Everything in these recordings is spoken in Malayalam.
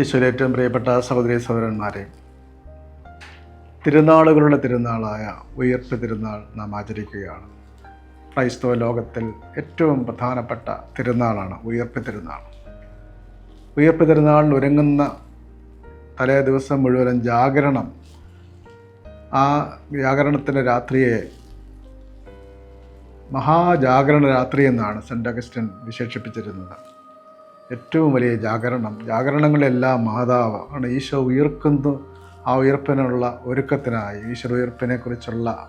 ഈശ്വര ഏറ്റവും പ്രിയപ്പെട്ട സഹോദരി സഹോദരന്മാരെ തിരുനാളുകളുടെ തിരുനാളായ ഉയർപ്പ് തിരുനാൾ നാം ആചരിക്കുകയാണ്. ക്രൈസ്തവ ലോകത്തിൽ ഏറ്റവും പ്രധാനപ്പെട്ട തിരുനാളാണ് ഉയർപ്പ് തിരുനാൾ. ഉയർപ്പ് തിരുനാളിൽ ഒരുങ്ങുന്ന തലേ ദിവസം മുഴുവനും ജാഗരണം ആ ജാഗരണത്തിന്റെ രാത്രിയെ മഹാജാഗരണ രാത്രി എന്നാണ് സെന്റ് അഗസ്റ്റിൻ വിശേഷിപ്പിച്ചിരുന്നത്. ഏറ്റവും വലിയ ജാഗരണം. ജാഗരണങ്ങളെല്ലാം മാതാവ് ആണ്. ഈശോ ഉയർക്കുന്നു. ആ ഉയർപ്പിനുള്ള ഒരുക്കത്തിനായി ഈശ്വര ഉയർപ്പിനെക്കുറിച്ചുള്ള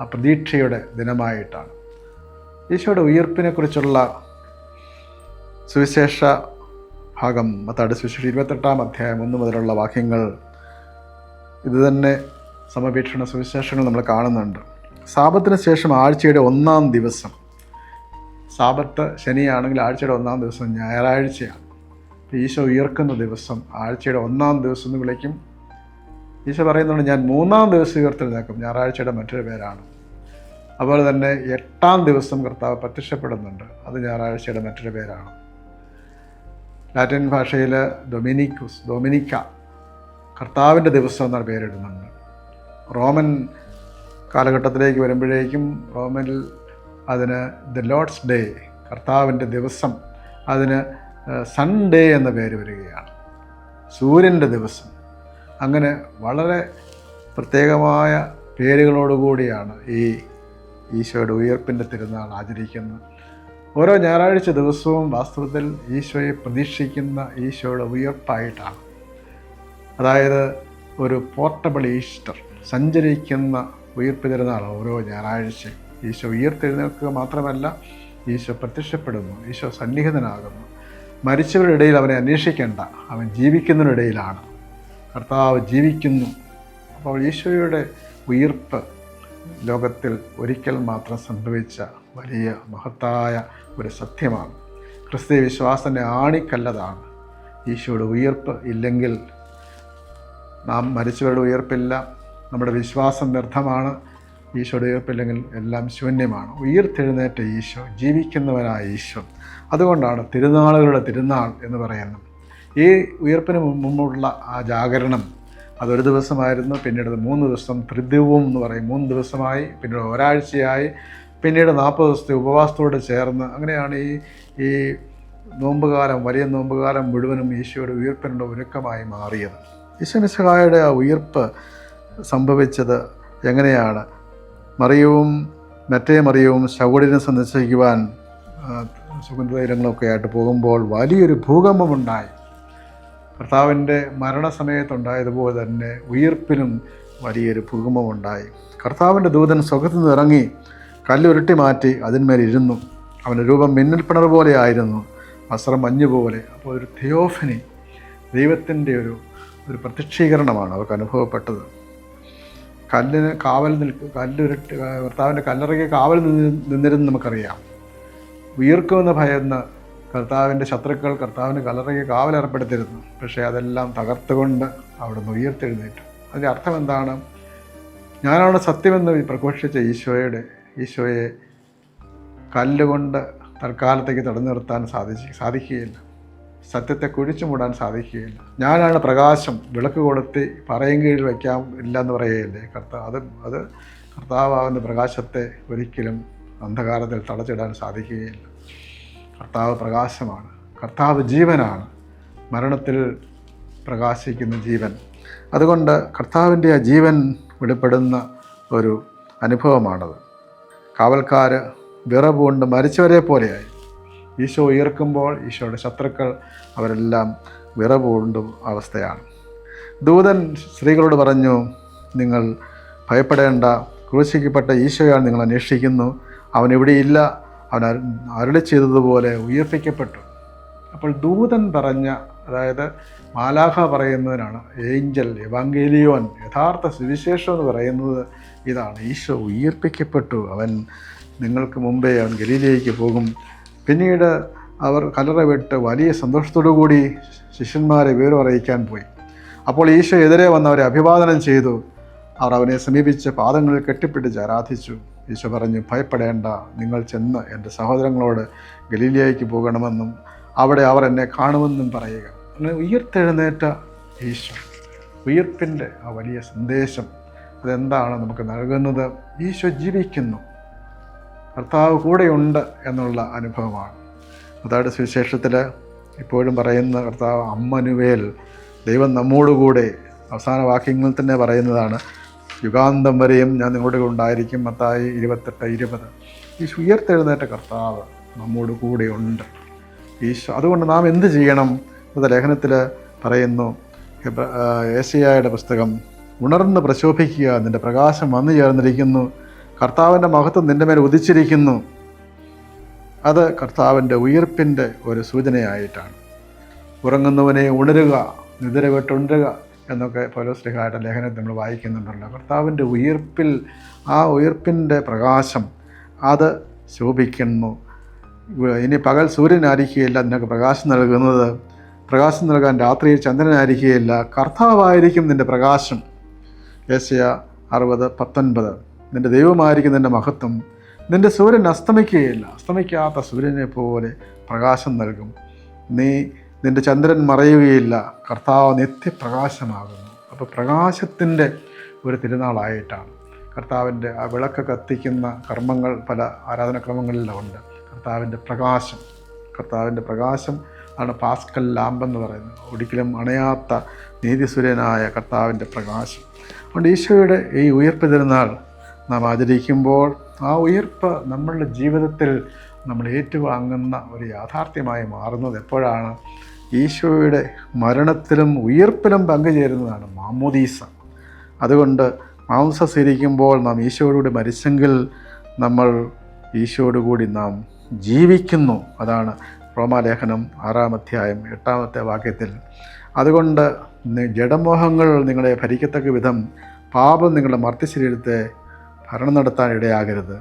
ആ പ്രതീക്ഷയുടെ ദിനമായിട്ടാണ്. ഈശോയുടെ ഉയർപ്പിനെക്കുറിച്ചുള്ള സുവിശേഷ ഭാഗം മത്താട് സുവിശേഷ ഇരുപത്തെട്ടാം അധ്യായം ഒന്ന് മുതലുള്ള വാക്യങ്ങൾ ഇതുതന്നെ സമപീക്ഷണ സുവിശേഷങ്ങൾ നമ്മൾ കാണുന്നുണ്ട്. സാപത്തിന് ശേഷം ആഴ്ചയുടെ ഒന്നാം ദിവസം സാപത്ത് ശനിയാണെങ്കിൽ ആഴ്ചയുടെ ഒന്നാം ദിവസം ഞായറാഴ്ചയാണ്. ഈശോ ഉയർക്കുന്ന ദിവസം ആഴ്ചയുടെ ഒന്നാം ദിവസം എന്ന് വിളിക്കും. ഈശോ പറയുന്നുണ്ട് ഞാൻ മൂന്നാം ദിവസം ഉയർത്തെഴുന്നേക്കും ഞായറാഴ്ചയുടെ മറ്റൊരു പേരാണ്. അതുപോലെ തന്നെ എട്ടാം ദിവസം കർത്താവ് പ്രത്യക്ഷപ്പെടുന്നുണ്ട്. അത് ഞായറാഴ്ചയുടെ മറ്റൊരു പേരാണ്. ലാറ്റിൻ ഭാഷയിൽ ഡൊമിനിക്കുസ് ഡൊമിനിക്ക കർത്താവിന്റെ ദിവസം എന്നാണ് പേരിടുന്നുണ്ട്. റോമൻ കാലഘട്ടത്തിലേക്ക് വരുമ്പോഴേക്കും റോമനിൽ അതിന് ദ ലോഡ്സ് ഡേ കർത്താവിന്റെ ദിവസം അതിന് സൺഡേ എന്ന പേര് വരികയാണ്. സൂര്യന്റെ ദിവസം. അങ്ങനെ വളരെ പ്രത്യേകമായ പേരുകളോടുകൂടിയാണ് ഈ ഈശോയുടെ ഉയർപ്പിന്റെ തിരുനാൾ ആചരിക്കുന്നത്. ഓരോ ഞായറാഴ്ച ദിവസവും വാസ്തവത്തിൽ ഈശോയെ പ്രതീക്ഷിക്കുന്ന ഈശോയുടെ ഉയർപ്പായിട്ടാണ്. അതായത് ഒരു പോർട്ടബിൾ ഈസ്റ്റർ സഞ്ചരിക്കുന്ന ഉയർപ്പ് തിരുനാൾ ഓരോ ഞായറാഴ്ചയും. ഈശോ ഉയർത്തെഴുന്നേൽക്കുക മാത്രമല്ല ഈശോ പ്രത്യക്ഷപ്പെടുന്നു ഈശോ സന്നിഹിതനാകുന്നു. മരിച്ചവരുടെ ഇടയിൽ അവനെ അന്വേഷിക്കേണ്ട അവൻ ജീവിക്കുന്നതിനിടയിലാണ് കർത്താവ് ജീവിക്കുന്നു. അപ്പോൾ ഈശോയുടെ ഉയർപ്പ് ലോകത്തിൽ ഒരിക്കൽ മാത്രം സംഭവിച്ച വലിയ മഹത്തായ ഒരു സത്യമാണ്. ക്രിസ്തീയ വിശ്വാസത്തിന്റെ ആണിക്കല്ലതാണ്. ഈശോയുടെ ഉയർപ്പ് ഇല്ലെങ്കിൽ നാം മരിച്ചവരുടെ ഉയർപ്പില്ല. നമ്മുടെ വിശ്വാസം വ്യർത്ഥമാണ്. ഈശോയുടെ ഉയർപ്പില്ലെങ്കിൽ എല്ലാം ശൂന്യമാണ്. ഉയർത്തെഴുന്നേറ്റ ഈശോ ജീവിക്കുന്നവനായ ഈശോ. അതുകൊണ്ടാണ് തിരുനാളുകളുടെ തിരുനാൾ എന്ന് പറയുന്നത്. ഈ ഉയർപ്പിന് മുമ്പുള്ള ആ ജാഗരണം അതൊരു ദിവസമായിരുന്നു. പിന്നീട് മൂന്ന് ദിവസം ത്രിദിവം എന്ന് പറയും. മൂന്ന് ദിവസമായി പിന്നീട് ഒരാഴ്ചയായി പിന്നീട് നാൽപ്പത് ദിവസത്തെ ഉപവാസത്തോട് ചേർന്ന് അങ്ങനെയാണ് ഈ ഈ നോമ്പുകാലം വലിയ നോമ്പുകാലം മുഴുവനും ഈശോയുടെ ഉയർപ്പിനുള്ള ഒരുക്കമായി മാറിയത്. ഈശോ മിസ്സഹായുടെ ആ ഉയർപ്പ് സംഭവിച്ചത് എങ്ങനെയാണ്? മറിയവും മറ്റേ മറിയവും ശകുടിനെ സന്ദർശിക്കുവാൻ സുഗന്ധതൈലങ്ങളൊക്കെ ആയിട്ട് പോകുമ്പോൾ വലിയൊരു ഭൂകമ്പമുണ്ടായി. കർത്താവിന്റെ മരണസമയത്തുണ്ടായതുപോലെ തന്നെ ഉയർപ്പിനും വലിയൊരു ഭൂകമ്പമുണ്ടായി. കർത്താവിന്റെ ദൂതൻ സുഖത്തു നിന്ന് ഇറങ്ങി കല്ലുരുട്ടി മാറ്റി അതിന്മേൽ ഇരുന്നു. അവന്റെ രൂപം മിന്നൽപ്പിണർ പോലെ ആയിരുന്നു വസ്ത്രം മഞ്ഞ് പോലെ. അപ്പോൾ ഒരു തിയോഫിനി ദൈവത്തിന്റെ ഒരു ഒരു പ്രത്യക്ഷീകരണമാണ് അവർക്ക് അനുഭവപ്പെട്ടത്. കല്ലിന് കാവൽ നിൽക്കും കല്ലുരുട്ട് കർത്താവിന്റെ കല്ലറയ്ക്ക് കാവൽ നിന്ന് നിന്നിരുന്ന് നമുക്കറിയാം. ഉയർക്കുമെന്ന് ഭയന്ന് കർത്താവിന്റെ ശത്രുക്കൾ കർത്താവിന്റെ കല്ലറയ്ക്ക് കാവൽ ഏർപ്പെടുത്തിയിരുന്നു. പക്ഷേ അതെല്ലാം തകർത്തുകൊണ്ട് അവിടുന്ന് ഉയർത്തെഴുന്നേറ്റു. അതിന്റെ അർത്ഥം എന്താണ്? ഞാനവിടെ സത്യമെന്ന് പ്രഘോഷിച്ച ഈശോയുടെ ഈശോയെ കല്ലുകൊണ്ട് തൽക്കാലത്തേക്ക് തടഞ്ഞു നിർത്താൻ സാധിച്ച് സാധിക്കുകയില്ല. സത്യത്തെ കുഴിച്ചു മൂടാൻ സാധിക്കുകയില്ല. ഞാനാണ് പ്രകാശം വിളക്ക് കൊളുത്തി പറയും കീഴിൽ വയ്ക്കാൻ ഇല്ല എന്ന് പറയുകയില്ലേ. കർത്താവ് അത് അത് കർത്താവാകുന്ന പ്രകാശത്തെ ഒരിക്കലും അന്ധകാരത്തിൽ തടച്ചിടാൻ സാധിക്കുകയില്ല. കർത്താവ് പ്രകാശമാണ്. കർത്താവ് ജീവനാണ്. മരണത്തിൽ പ്രകാശിക്കുന്ന ജീവൻ. അതുകൊണ്ട് കർത്താവിന്റെ ആ ജീവൻ വെളിപ്പെടുന്ന ഒരു അനുഭവമാണത്. കാവൽക്കാർ വിറവുകൊണ്ട് മരിച്ചവരെ പോലെയായി. ഈശോ ഉയർക്കുമ്പോൾ ഈശോയുടെ ശത്രുക്കൾ അവരെല്ലാം വിറപൂണ്ടും അവസ്ഥയാണ്. ദൂതൻ സ്ത്രീകളോട് പറഞ്ഞു നിങ്ങൾ ഭയപ്പെടേണ്ട. ക്രൂശിക്കപ്പെട്ട ഈശോയാണ് നിങ്ങൾ അന്വേഷിക്കുന്നു. അവൻ ഇവിടെയില്ല അവൻ അരുളി ചെയ്തതുപോലെ ഉയർപ്പിക്കപ്പെട്ടു. അപ്പോൾ ദൂതൻ പറഞ്ഞ അതായത് മാലാഖ പറയുന്നതിനാണ് ഏഞ്ചൽ എവാങ്കേലിയോൻ യഥാർത്ഥ സുവിശേഷം എന്ന് പറയുന്നത് ഇതാണ്. ഈശോ ഉയർപ്പിക്കപ്പെട്ടു. അവൻ നിങ്ങൾക്ക് മുമ്പേ അവൻ ഗലീലയിലേക്ക് പോകും. പിന്നീട് അവർ കലറ വിട്ട് വലിയ സന്തോഷത്തോടു കൂടി ശിഷ്യന്മാരെ വിവരം അറിയിക്കാൻ പോയി. അപ്പോൾ ഈശോ എതിരെ വന്നവരെ അഭിവാദനം ചെയ്തു. അവർ അവനെ സമീപിച്ച് പാദങ്ങളിൽ കെട്ടിപ്പിടിച്ച് ആരാധിച്ചു. ഈശോ പറഞ്ഞു ഭയപ്പെടേണ്ട നിങ്ങൾ ചെന്ന് എന്റെ സഹോദരങ്ങളോട് ഗലീലിയയ്ക്ക് പോകണമെന്നും അവിടെ അവർ എന്നെ കാണുമെന്നും പറയുക. അങ്ങനെ ഉയർത്തെഴുന്നേറ്റ ഈശോ ഉയർപ്പിന്റെ ആ വലിയ സന്ദേശം അതെന്താണ് നമുക്ക് നൽകുന്നത്? ഈശോ ജീവിക്കുന്നു. കർത്താവ് കൂടെയുണ്ട് എന്നുള്ള അനുഭവമാണ്. അതായത് സുവിശേഷത്തിൽ ഇപ്പോഴും പറയുന്ന കർത്താവ് അമ്മനുവേൽ ദൈവം നമ്മോടുകൂടെ അവസാന വാക്യങ്ങളിൽ തന്നെ പറയുന്നതാണ് യുഗാന്തം വരെയും ഞാൻ നിങ്ങളുടെ ഉണ്ടായിരിക്കും മത്തായി ഇരുപത്തെട്ട് ഇരുപത്. ഈ ഉയർത്തെഴുന്നേറ്റ കർത്താവ് നമ്മോട് കൂടെയുണ്ട് ഈശോ അതുകൊണ്ട് നാം എന്ത് ചെയ്യണം അത് ലേഖനത്തിൽ പറയുന്നു ഏസിയായുടെ പുസ്തകം ഉണർന്ന് പ്രശോഭിക്കുക നിന്റെ പ്രകാശം വന്നു ചേർന്നിരിക്കുന്നു. കർത്താവിന്റെ മഹത്വം നിന്റെ മേൽ ഉദിച്ചിരിക്കുന്നു. അത് കർത്താവിന്റെ ഉയർപ്പിന്റെ ഒരു സൂചനയായിട്ടാണ്. ഉറങ്ങുന്നവനെ ഉണരുക നിദ്ര വിട്ടുണരുക എന്നൊക്കെ പൗലോസ്ലിഹായുടെ ലേഖനത്തിൽ നമ്മൾ വായിക്കുന്നുണ്ടല്ലോ. കർത്താവിന്റെ ഉയർപ്പിൽ ആ ഉയർപ്പിന്റെ പ്രകാശം അത് ശോഭിക്കുന്നു. ഇനി പകൽ സൂര്യനായിരിക്കുകയില്ല നിനക്ക് പ്രകാശം നൽകുന്നത്. പ്രകാശം നൽകാൻ രാത്രിയിൽ ചന്ദ്രനായിരിക്കുകയില്ല കർത്താവായിരിക്കും നിന്റെ പ്രകാശം. ഏഷ്യ അറുപത് പത്തൊൻപത്. നിന്റെ ദൈവമായിരിക്കും നിന്റെ മഹത്വം. നിന്റെ സൂര്യൻ അസ്തമിക്കുകയില്ല. അസ്തമിക്കാത്ത സൂര്യനെ പോലെ പ്രകാശം നൽകും. നീ നിന്റെ ചന്ദ്രൻ മറയുകയില്ല. കർത്താവ് നിത്യപ്രകാശമാകുന്നു. അപ്പോൾ പ്രകാശത്തിന്റെ ഒരു തിരുനാളായിട്ടാണ്. കർത്താവിന്റെ ആ വിളക്ക് കത്തിക്കുന്ന കർമ്മങ്ങൾ പല ആരാധനക്രമങ്ങളിലും ഉണ്ട്. കർത്താവിന്റെ പ്രകാശം. കർത്താവിന്റെ പ്രകാശം ആണ് പാസ്കൽ ലാമ്പെന്ന് പറയുന്നത്. ഒരിക്കലും അണയാത്ത നീതിസുരനായ കർത്താവിന്റെ പ്രകാശം. അതുകൊണ്ട് ഈശോയുടെ ഈ ഉയർപ്പ് തിരുനാൾ നാം ആചരിക്കുമ്പോൾ ആ ഉയർപ്പ് നമ്മളുടെ ജീവിതത്തിൽ നമ്മൾ ഏറ്റുവാങ്ങുന്ന ഒരു യാഥാർത്ഥ്യമായി മാറുന്നത് എപ്പോഴാണ്? ഈശോയുടെ മരണത്തിലും ഉയർപ്പിലും പങ്കുചേരുന്നതാണ് മാമോദീസ. അതുകൊണ്ട് മാംസ സ്വീകരിക്കുമ്പോൾ നാം ഈശോയോടുകൂടി മരിച്ചെങ്കിൽ നമ്മൾ ഈശോയോടുകൂടി നാം ജീവിക്കുന്നു. അതാണ് റോമാലേഖനം ആറാം അധ്യായം എട്ടാമത്തെ വാക്യത്തിൽ. അതുകൊണ്ട് ജഡമോഹങ്ങൾ നിങ്ങളെ ഭരിക്കത്തക്ക വിധം പാപം നിങ്ങളുടെ മർത്യശരീരത്തെ ഭരണം നടത്താൻ ഇടയാകരുത്.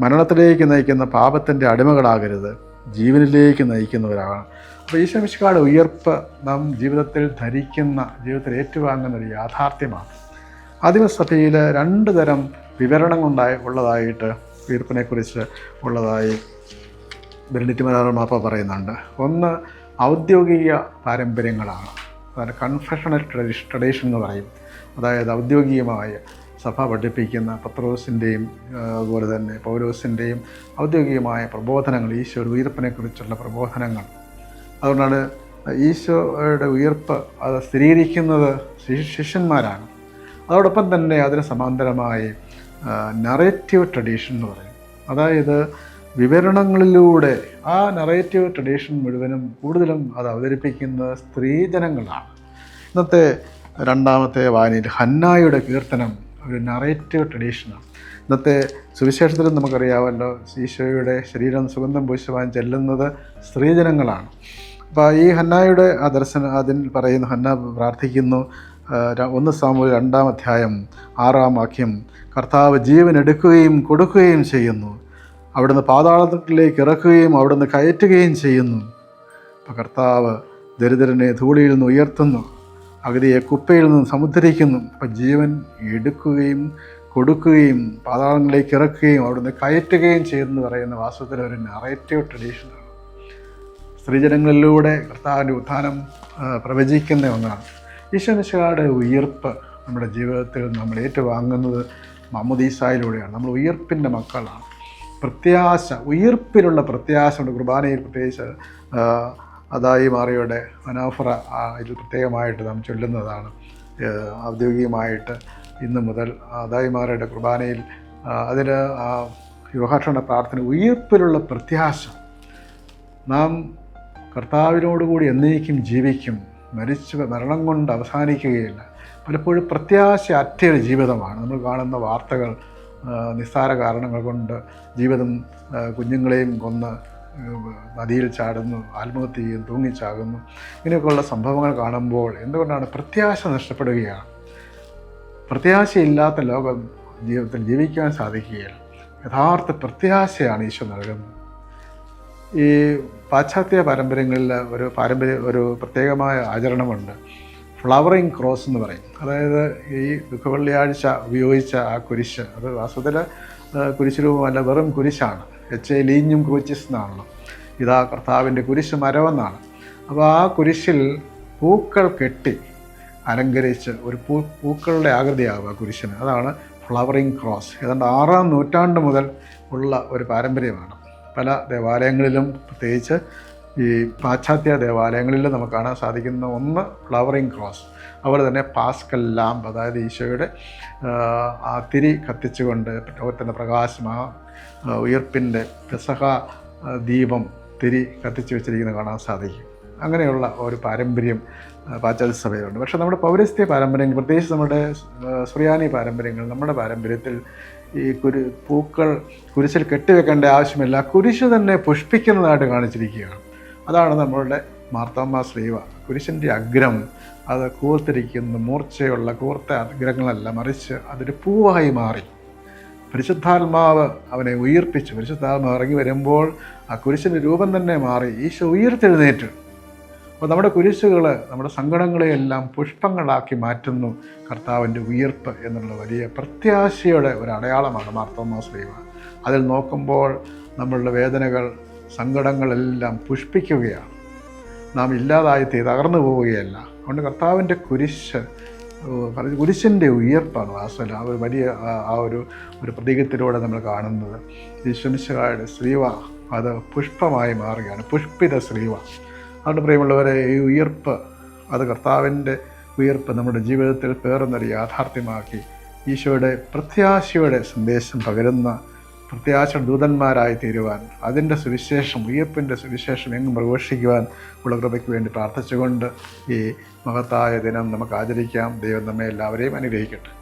മരണത്തിലേക്ക് നയിക്കുന്ന പാപത്തിന്റെ അടിമകളാകരുത്. ജീവനിലേക്ക് നയിക്കുന്നവരാണ് അപ്പോൾ ഈശ്വരമിഷ്കാട് ഉയർപ്പ് നാം ജീവിതത്തിൽ ധരിക്കുന്ന ജീവിതത്തിൽ ഏറ്റുവാങ്ങുന്ന ഒരു യാഥാർത്ഥ്യമാണ്. ആദിമസഭയിൽ രണ്ട് തരം വിവരണങ്ങളുണ്ടായി ഉള്ളതായിട്ട് ഉയർപ്പിനെക്കുറിച്ച് ഉള്ളതായി മലയാളം മാപ്പ പറയുന്നുണ്ട്. ഒന്ന് ഔദ്യോഗിക പാരമ്പര്യങ്ങളാണ്. അതായത് കൺഫഷണൽ ട്രഡീഷൻ എന്ന് പറയും. അതായത് ഔദ്യോഗികമായ സഭ പഠിപ്പിക്കുന്ന പത്രോസിന്റെയും അതുപോലെ തന്നെ പൗലോസിന്റെയും ഔദ്യോഗികമായ പ്രബോധനങ്ങൾ ഈശോയുടെ ഉയർപ്പിനെക്കുറിച്ചുള്ള പ്രബോധനങ്ങൾ. അതുകൊണ്ടാണ് ഈശോയുടെ ഉയർപ്പ് അത് സ്ഥിരീകരിക്കുന്നത് ശിഷ്യ- ശിഷ്യന്മാരാണ്. അതോടൊപ്പം തന്നെ അതിന് സമാന്തരമായി നറേറ്റീവ് ട്രഡീഷൻ എന്ന് പറയും. അതായത് വിവരണങ്ങളിലൂടെ ആ നറേറ്റീവ് ട്രഡീഷൻ മുഴുവനും കൂടുതലും അത് അവതരിപ്പിക്കുന്നത് സ്ത്രീജനങ്ങളാണ് ഇന്നത്തെ രണ്ടാമത്തെ വായനയിൽ ഹന്നായുടെ കീർത്തനം ഒരു നറേറ്റീവ് ട്രഡീഷനാണ് ഇന്നത്തെ സുവിശേഷത്തിൽ നമുക്കറിയാമല്ലോ ഈശോയുടെ ശരീരം സുഗന്ധം പൂശുവാൻ ചെല്ലുന്നത് സ്ത്രീജനങ്ങളാണ്. അപ്പോൾ ഈ ഹന്നായുടെ ആ ദർശനം അതിൽ പറയുന്നു ഹന്ന പ്രാർത്ഥിക്കുന്നു ഒന്ന് സാമൂഹ്യ രണ്ടാം അധ്യായം ആറാം വാക്യം കർത്താവ് ജീവൻ എടുക്കുകയും കൊടുക്കുകയും ചെയ്യുന്നു. അവിടുന്ന് പാതാളത്തിലേക്ക് ഇറക്കുകയും അവിടുന്ന് കയറ്റുകയും ചെയ്യുന്നു. അപ്പോൾ കർത്താവ് ദരിദ്രനെ ധൂളിയിൽ നിന്ന് ഉയർത്തുന്നു. അഗതിയെ കുപ്പയിൽ നിന്ന് സമുദ്രിക്കുന്നു അപ്പം ജീവൻ എടുക്കുകയും കൊടുക്കുകയും പാതാളങ്ങളിലേക്ക് ഇറക്കുകയും അവിടുന്ന് കയറ്റുകയും ചെയ്യുന്നു പറയുന്ന വാസ്തവത്തിൽ ഒരു നറേറ്റീവ് ട്രഡീഷനാണ് സ്ത്രീജനങ്ങളിലൂടെ കർത്താവിന്റെ ഉത്ഥാനം പ്രവചിക്കുന്ന ഒന്നാണ്. ഈശ്വരശയുടെ ഉയർപ്പ് നമ്മുടെ ജീവിതത്തിൽ നമ്മൾ ഏറ്റുവാങ്ങുന്നത് മമ്മദീസായിലൂടെയാണ്. നമ്മൾ ഉയർപ്പിന്റെ മക്കളാണ്. പ്രത്യാശ ഉയർപ്പിലുള്ള പ്രത്യാശ കുർബാനയിൽ പ്രത്യേകിച്ച് അതായി മാറിയുടെ അനാഫറ ആ, ഇതിൽ പ്രത്യേകമായിട്ട് നാം ചൊല്ലുന്നതാണ്. ഔദ്യോഗികമായിട്ട് ഇന്ന് മുതൽ അതായി മാറിയുടെ കുർബാനയിൽ അതിൽ യുവഹാക്ഷണ പ്രാർത്ഥന ഉയർപ്പിലുള്ള പ്രത്യാശ. നാം കർത്താവിനോടുകൂടി എന്നേക്കും ജീവിക്കും. മരിച്ചു മരണം കൊണ്ട് അവസാനിക്കുകയില്ല. പലപ്പോഴും പ്രത്യാശ അറ്റയൊരു ജീവിതമാണ്. നമ്മൾ കാണുന്ന വാർത്തകൾ നിസ്സാര കാരണങ്ങൾ കൊണ്ട് ജീവിതം കുഞ്ഞുങ്ങളെയും കൊന്ന് നദിയിൽ ചാടുന്നു ആത്മഹത്യ ചെയ്യും തൂങ്ങിച്ചാകുന്നു. ഇങ്ങനെയൊക്കെയുള്ള സംഭവങ്ങൾ കാണുമ്പോൾ എന്തുകൊണ്ടാണ് പ്രത്യാശ നഷ്ടപ്പെടുകയാണ്? പ്രത്യാശയില്ലാത്ത ലോകം ജീവിതത്തിൽ ജീവിക്കാൻ സാധിക്കുകയില്ല. യഥാർത്ഥ പ്രത്യാശയാണ് ഈശോ നൽകുന്നത്. ഈ പാശ്ചാത്യ പാരമ്പര്യങ്ങളിൽ ഒരു പാരമ്പര്യ ഒരു പ്രത്യേകമായ ആചരണമുണ്ട്. ഫ്ലവറിങ് ക്രോസ് എന്ന് പറയും. അതായത് ഈ ദുഃഖവെള്ളിയാഴ്ച ഉപയോഗിച്ച ആ കുരിശ് അത് വാസ്തവത്തിൽ കുരിശ് രൂപമല്ല വെറും കുരിശാണ്. എച്ച് എ ലീഞ്ഞും ക്രൂച്ചിസ് എന്നാണല്ലോ ഇതാ കർത്താവിന്റെ കുരിശ് മരവെന്നാണ് അപ്പോൾ ആ കുരിശിൽ പൂക്കൾ കെട്ടി അലങ്കരിച്ച് ഒരു പൂ പൂക്കളുടെ ആകൃതിയാകും ആ കുരിശിന്. അതാണ് ഫ്ലവറിങ് ക്രോസ്. ഏതാണ്ട് ആറാം നൂറ്റാണ്ട് മുതൽ ഉള്ള ഒരു പാരമ്പര്യമാണ്. പല ദേവാലയങ്ങളിലും പ്രത്യേകിച്ച് ഈ പാശ്ചാത്യ ദേവാലയങ്ങളിൽ നമുക്ക് കാണാൻ സാധിക്കുന്ന ഒന്ന് ഫ്ലവറിങ് ക്രോസ്. അതുപോലെ തന്നെ പാസ്കൽ ലാമ്പ് അതായത് ഈശോയുടെ ആ, തിരി കത്തിച്ചുകൊണ്ട് ലോകത്തിന്റെ പ്രകാശം ആ, ഉയർപ്പിന്റെ പെസഹ ദീപം തിരി കത്തിച്ചു വെച്ചിരിക്കുന്നത് കാണാൻ സാധിക്കും. അങ്ങനെയുള്ള ഒരു പാരമ്പര്യം പാശ്ചാത്യ സഭയിലുണ്ട്. പക്ഷേ നമ്മുടെ പൗരസ്ത്യ പാരമ്പര്യങ്ങൾ പ്രത്യേകിച്ച് നമ്മുടെ സുറിയാനി പാരമ്പര്യങ്ങൾ നമ്മുടെ പാരമ്പര്യത്തിൽ ഈ കുരു പൂക്കൾ കുരിശിൽ കെട്ടിവെക്കേണ്ട ആവശ്യമില്ല. കുരിശ് തന്നെ പുഷ്പിക്കുന്നതായിട്ട് കാണിച്ചിരിക്കുകയാണ്. അതാണ് നമ്മളുടെ മാർത്തോമ്മ ശ്രീവ. കുരിശിന്റെ അഗ്രം അത് കൂർത്തിരിക്കുന്ന. മൂർച്ചയുള്ള കൂർത്ത അഗ്രങ്ങളല്ല മറിച്ച് അതൊരു പൂവായി മാറി. പരിശുദ്ധാത്മാവ് അവനെ ഉയർപ്പിച്ചു. പരിശുദ്ധാത്മാവ് ഇറങ്ങി വരുമ്പോൾ ആ കുരിശിന്റെ രൂപം തന്നെ മാറി. ഈശോ ഉയർത്തെഴുന്നേറ്റ്. അപ്പോൾ നമ്മുടെ കുരിശുകൾ നമ്മുടെ സങ്കടങ്ങളെയെല്ലാം പുഷ്പങ്ങളാക്കി മാറ്റുന്നു. കർത്താവിന്റെ ഉയർപ്പ് എന്നുള്ള വലിയ പ്രത്യാശയുടെ ഒരു അടയാളമാണ് മാർത്തോമാ ശ്രീവ അതിൽ നോക്കുമ്പോൾ നമ്മളുടെ വേദനകൾ സങ്കടങ്ങളെല്ലാം പുഷ്പിക്കുകയാണ്. നാം ഇല്ലാതായി തീ തകർന്നു പോവുകയല്ല. അതുകൊണ്ട് കർത്താവിന്റെ കുരിശ് ഏഹ് കുരിശിന്റെ ഉയർപ്പാണ് വാസല ആ ഒരു വലിയ ആ- ഒരു ഒരു പ്രതീകത്തിലൂടെ നമ്മൾ കാണുന്നത്. ഈശ്വമിശയുടെ ശ്രീവ അത് പുഷ്പമായി മാറുകയാണ്. പുഷ്പിത ശ്രീവ അതുകൊണ്ട് പ്രിയമുള്ളവരെ ഈ ഉയർപ്പ് അത് കർത്താവിന്റെ ഉയർപ്പ് നമ്മുടെ ജീവിതത്തിൽ പേറുന്നൊരു യാഥാർത്ഥ്യമാക്കി ഈശോയുടെ പ്രത്യാശയുടെ സന്ദേശം പകരുന്ന പ്രത്യാശ ദൂതന്മാരായി തീരുവാൻ അതിന്റെ സുവിശേഷം ഉയ്യപ്പിന്റെ സുവിശേഷം എങ്ങും പ്രഘോഷിക്കുവാൻ ഉള്ള കൃപയ്ക്ക് വേണ്ടി പ്രാർത്ഥിച്ചുകൊണ്ട് ഈ മഹത്തായ ദിനം നമുക്ക് ആചരിക്കാം. ദൈവം നമ്മെ എല്ലാവരെയും അനുഗ്രഹിക്കട്ടെ.